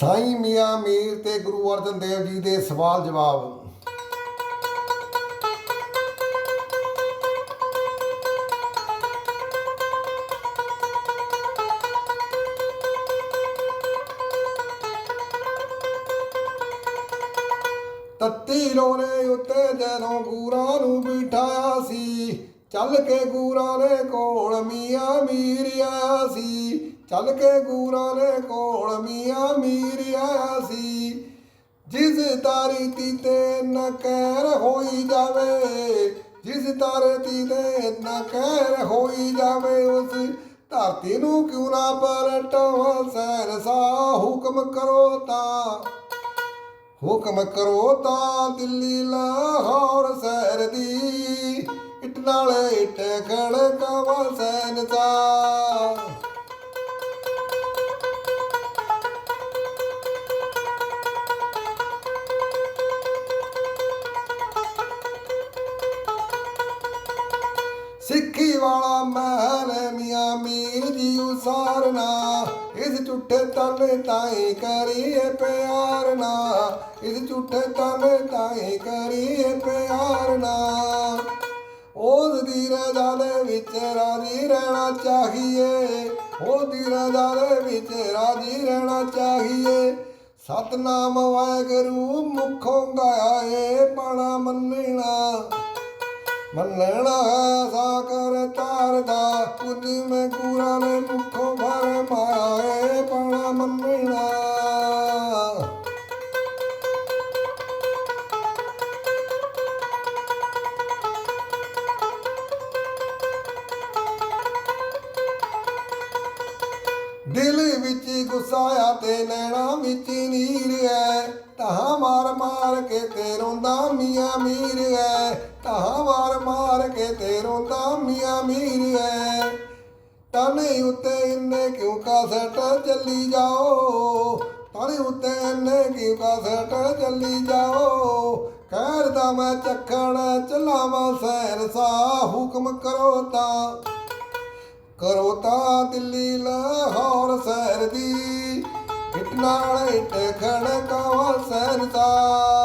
ਸਾਈਂ ਮੀਆਂ ਮੀਰ ਤੇ ਗੁਰੂ ਅਰਜਨ ਦੇਵ ਜੀ ਦੇ ਸਵਾਲ ਜਵਾਬ। ਤੱਤੀ ਲੋਰੇ ਉੱਤੇ ਜਦੋਂ ਗੂਰਾਂ ਨੂੰ ਬਿਠਾਇਆ ਸੀ। ਚੱਲ ਕੇ ਗੂਰਾਂ ਦੇ ਕੋਲ ਮੀਆਂ ਮੀਰ ਆਇਆ ਸੀ। ਚੱਲ ਕੇ ਗੂਰਾਂ ਦੇ ਕੋਲ ਮੀਆਂ ਮੀਰ ਆਇਆ ਸੀ ਜਿਸ ਤਾਰੀ ਤੀ ਤੇ ਨ ਕਹਿਰ ਹੋਈ ਜਾਵੇ, ਜਿਸ ਤਾਰੇ ਤੇ ਨ ਕਹਿਰ ਹੋਈ ਜਾਵੇ, ਉਸ ਧਰਤੀ ਨੂੰ ਕਿਉਂ ਨਾ ਪਲਟੋ ਸਾ ਹੁਕਮ ਕਰੋ ਤਾਂ। ਹੁਕਮ ਕਰੋ ਤਾਂ ਦਿੱਲੀ, ਲਾਹੌਰ ਸ਼ਹਿਰ ਦੀ, ਇਟ ਨਾਲ ਇਟ ਖੜਕਾਵਾ ਸੈਨ ਦਾ ਸਿੱਖੀ ਵਾਲਾ ਮਹਿਲ ਮੀਆਂ ਮੀਰ ਜੀ ਉਸਾਰਨਾ। ਇਸ ਝੂਠੇ ਤਾਨੇ ਤਾਈ ਕਰੀਏ ਪਿਆਰ ਨਾ ਇਸ ਝੂਠੇ ਤਾਨੇ ਤਾਈ ਕਰੀਏ ਪਿਆਰ ਨਾ ਉਸ ਦੀ ਰਜ਼ਾ ਦੇ ਵਿੱਚ ਰਾਜੀ ਰਹਿਣਾ ਚਾਹੀਏ। ਉਹ ਦੀ ਰਜ਼ਾ ਦੇ ਵਿੱਚ ਰਾਜੀ ਰਹਿਣਾ ਚਾਹੀਏ। ਸਤਨਾਮ ਵਾਹਿਗੁਰੂ ਮੁਖੋਂ ਗਾਇਆ ਏ ਪਾਣਾ ਮੰਨਣਾ। ਮੰਨਣਾ ਕੁਝ ਮੈਂ ਗੁਰਾਂ ਨੇ ਮੁਖੋਂ ਭਰ ਮਾਏ ਪਾਣਾ ਮੰਨਣਾ। ਦਿਲ ਵਿੱਚ ਗੁੱਸਾ ਆ ਤੇ ਨੈਣਾ ਵਿੱਚ ਨੀਰ ਐ ਤਹਾਂ ਮਾਰ ਕੇ ਤੇ ਰੋਂਦਾ ਮੀਆਂ ਮੀਰ ਐ। ਤਹਾਂ ਮਾਰ ਮਾਰ ਕੇ ਤੇ ਰੋਂਦਾ ਮੀਆਂ ਮੀਰ ਐ। ਤਨੇ ਉੱਤੇ ਇੰਨੇ ਕਿਉਂ ਕਾਸਟ ਚੱਲੀ ਜਾਓ? ਤਨੇ ਉੱਤੇ ਇੰਨੇ ਕਿਉਂ ਕਾਸਟ ਚੱਲੀ ਜਾਓ? ਖੈਰ ਦਾ ਮੈਂ ਚੱਖਣ ਚਲਾਵਾਂ ਸੈਰ ਸਾ, ਹੁਕਮ ਕਰੋ ਤਾਂ। ਕਰੋ ਤਾਂ ਦਿੱਲੀ ਲਾਹੌਰ ਸੈਰ ਦੀ। ਇਟ ਨਾਲ ਇਟ ਖੜਕਾਵਾ ਸ਼ਹਿਰ ਦਾ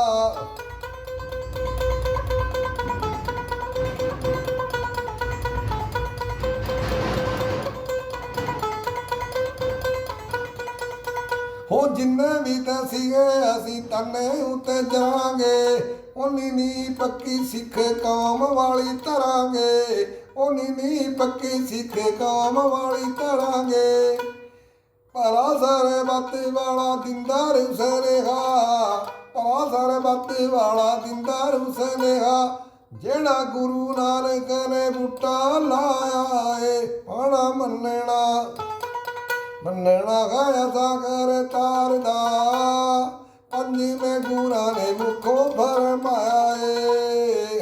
ਜਿੰਨੇ ਵੀ ਤਾਂ ਸੀਗੇ, ਅਸੀਂ ਤਨੇ ਉੱਤੇ ਜਾਵਾਂਗੇ। ਉਨੀ ਨੀ ਪੱਕੀ ਸਿੱਖ ਕੌਮ ਵਾਲੀ ਧਰਾਂਗੇ। ਉਨੀ ਨੀ ਪੱਕੀ ਸਿੱਖ ਕੌਮ ਵਾਲੀ ਧਰਾਂਗੇ। ਭਲਾ ਸਾਰੇ ਬਾਤੇ ਵਾਲਾ ਦਿੰਦਾਰ ਹੁਸਨੇਹਾ ਭਲਾ ਸਾਰੇ ਬਾਤੇ ਵਾਲਾ ਦਿੰਦਾਰ ਹੁਸਨੇਹਾ ਜਿਹੜਾ ਗੁਰੂ ਨਾਨਕ ਨੇ ਬੂਟਾ ਲਾਇਆ ਏ ਪਾਣਾ ਮੰਨਣਾ। ਮੰਨਣਾ ਗਾਇਆ ਸਾਗਰ ਤਾਰਦਾ। ਪੰਜਵੇਂ ਗੁਰਾਂ ਨੇ ਮੁਖੋਂ ਫਰਮਾਇਆ ਏ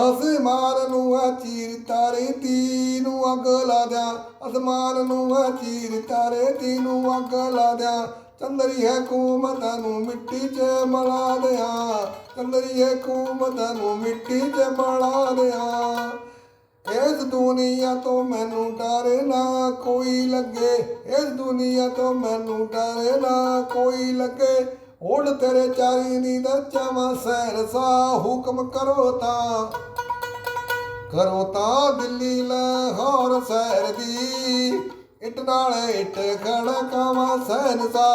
ਅਸਮਾਨ ਨੂੰ ਆ ਚੀਰ ਤਾਰੇ ਤੀ ਨੂੰ ਅੱਗ ਲਾ ਦਿਆਂ। ਅਸਮਾਨ ਨੂੰ ਆ ਚੀਰ ਤਾਰੇ ਤੀ ਨੂੰ ਅੱਗ ਲਾ ਦਿਆਂ। ਚੰਦਰੀ ਹੈ ਕੂਮਤਾਂ ਨੂੰ ਮਿੱਟੀ 'ਚ ਮਲਾ ਦਿਆਂ। ਚੰਦਰੀ ਹੈ ਕੂਮਤਾਂ ਨੂੰ ਮਿੱਟੀ 'ਚ ਮਲਾ ਦਿਆਂ। ਇਸ ਦੁਨੀਆ ਤੋਂ ਮੈਨੂੰ ਡਰ ਨਾ ਕੋਈ ਲੱਗੇ। ਇਸ ਦੁਨੀਆ ਤੋਂ ਮੈਨੂੰ ਡਰ ਨਾ ਕੋਈ ਲੱਗੇ। ਉੜ ਤੇਰੇ ਚਾਰੀ ਨੀ ਦਾ ਚਾਵਾਂ ਸੈਰ ਸਾ ਹੁਕਮ ਕਰੋ ਤਾਂ। ਕਰੋ ਤਾਂ ਦਿੱਲੀ ਲਾਹੌਰ ਸ਼ਹਿਰ ਦੀ। ਇਟ ਨਾਲ ਇਟ ਖੜਕਾਵਾਂ ਸੈਨ ਸਾ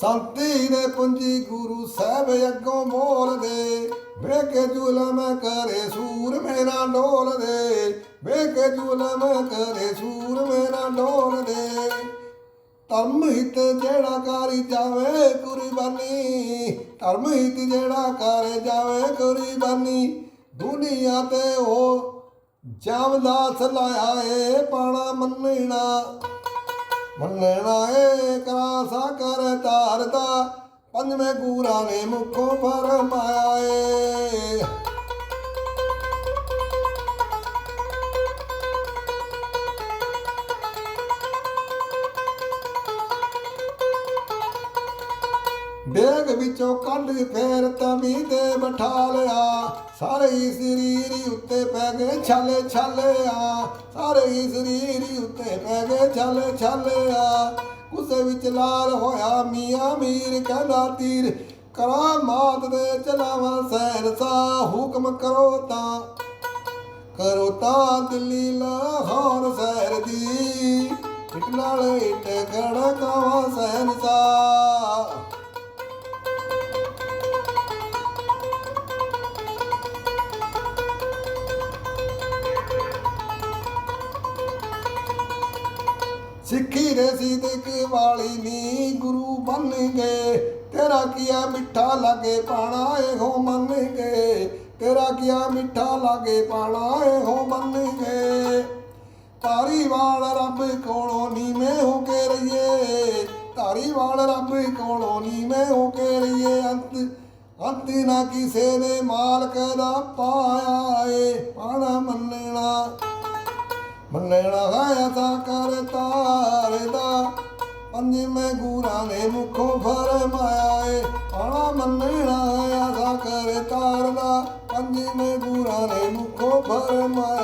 ਸੰਤੀ ਨੇ ਪੁੰਜੀ ਗੁਰੂ ਸਾਹਿਬ ਅੱਗੋਂ ਬੋਲਦੇ ਵੇਖੇ ਜ਼ੁਲਮ ਕਰੇ ਸੂਰ ਮੇਰਾ ਡੋਲਦੇ ਦੇ। ਜ਼ੁਲਮ ਕਰੇ ਸੂਰ ਜਿਹੜਾ ਕਰੀ ਜਾਵੇ ਕੁਰਬਾਨੀ, ਧਰਮ ਹਿਤ ਜਿਹੜਾ ਕਰੇ ਜਾਵੇ ਕੁਰਬਾਨੀ, ਦੁਨੀਆ ਤੇ ਉਹ ਜਮਦਾ ਸਲਾਇਆ ਏ ਪਾਣਾ ਮੰਨਣਾ। ਮੰਨਣਾ ਏ ਕਰਾ ਸਾਕਰ ਤਾਰਦਾ ਪੰਜਵੇਂ ਗੂਰਾਂ ਨੇ ਮੁਖੋਂ ਫਰਮਾਇਆ ਏ। ਵਿੱਚੋਂ ਕੱਢ ਫੇਰ ਤਵੀ ਤੇ ਬਿਠਾ ਲਿਆ। ਸਾਰੇ ਹੀ ਸਰੀਰ ਉੱਤੇ ਪੈ ਗਏ ਛਾਲੇ ਛਾਲੇ ਸਾਰੇ ਹੀ ਸਰੀਰ ਉੱਤੇ ਪੈ ਗਏ ਛਾਲੇ ਛਾਲੇ ਗੁੱਸੇ ਵਿੱਚ ਲਾਲ ਹੋਇਆ ਮੀਆਂ ਮੀਰ ਕਹਿੰਦਾ, ਤੀਰ ਕਰਾਂ ਮਾਤ ਦੇ ਚਲਾਵਾਂ ਸਹਿਨਸਾ ਹੁਕਮ ਕਰੋ ਤਾਂ। ਕਰੋ ਤਾਂ ਦਿੱਲੀ ਲਾਹੌਰ ਸ਼ਹਿਰ ਦੀ। ਇਟ ਨਾਲ ਇਟ ਖੜਕਾਵਾਂ ਸਹਿਨਸਾ ਸਿੱਖੀ ਦੇ ਸਿੱਧਕ ਵਾਲੀ ਨੀ, ਗੁਰੂ ਬਣ ਗਏ। ਤੇਰਾ ਕੀਆ ਮਿੱਠਾ ਲਾਗੇ ਪਾਣਾ ਇਹੋ ਮੰਨ ਗਏ। ਤੇਰਾ ਕੀਆ ਮਿੱਠਾ ਲਾਗੇ ਪਾਣਾ ਇਹੋ ਮੰਨ ਗਏ। ਧਾਰੀਵਾਲ ਰੱਬ ਕੋਲੋਂ ਨੀਵੇਂ ਹੋ ਕੇ ਰਹੀਏ। ਧਾਰੀਵਾਲ ਰੱਬ ਕੋਲੋਂ ਨੀਵੇਂ ਹੋ ਕੇ ਰਹੀਏ। ਅੰਤ ਅੰਤ ਨਾ ਕਿਸੇ ਨੇ ਮਾਲਕ ਦਾ ਪਾਇਆ ਏ। ਪਾਣਾ ਮੰਨਣਾ। ਮੰਨਣਾ ਹੈ ਤਾਂ ਕਰ ਤਾਰਦਾ ਪੰਜਵੇਂ ਗੁਰਾਂ ਨੇ ਮੁਖੋਂ ਫਰਮਾਇਆ ਏ। ਆਣਾ ਮੰਨਣਾ ਹੈ ਤਾਂ ਕਰ ਤਾਰਦਾ ਪੰਜਵੇਂ ਗੁਰਾਂ ਨੇ ਮੁਖੋਂ ਫਰਮਾਇਆ